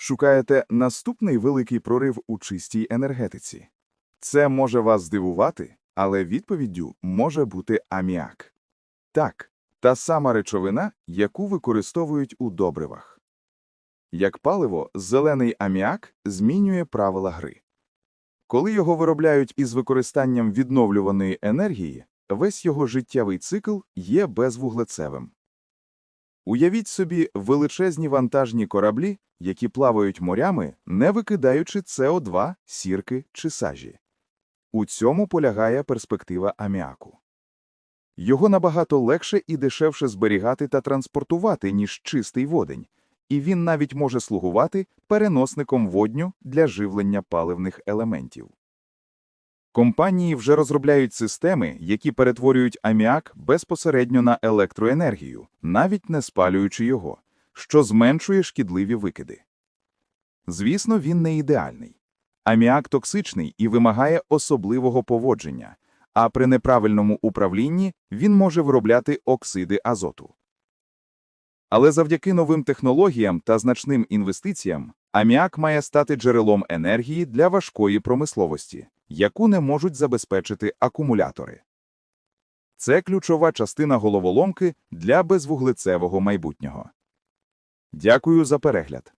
Шукаєте наступний великий прорив у чистій енергетиці? Це може вас здивувати, але відповіддю може бути аміак. Так, та сама речовина, яку використовують у добривах. Як паливо, зелений аміак змінює правила гри. Коли його виробляють із використанням відновлюваної енергії, весь його життєвий цикл є безвуглецевим. Уявіть собі величезні вантажні кораблі, які плавають морями, не викидаючи СО2, сірки чи сажі. У цьому полягає перспектива аміаку. Його набагато легше і дешевше зберігати та транспортувати, ніж чистий водень, і він навіть може слугувати переносником водню для живлення паливних елементів. Компанії вже розробляють системи, які перетворюють аміак безпосередньо на електроенергію, навіть не спалюючи його, що зменшує шкідливі викиди. Звісно, він не ідеальний. Аміак токсичний і вимагає особливого поводження, а при неправильному управлінні він може виробляти оксиди азоту. Але завдяки новим технологіям та значним інвестиціям аміак має стати джерелом енергії для важкої промисловості, яку не можуть забезпечити акумулятори. Це ключова частина головоломки для безвуглецевого майбутнього. Дякую за перегляд.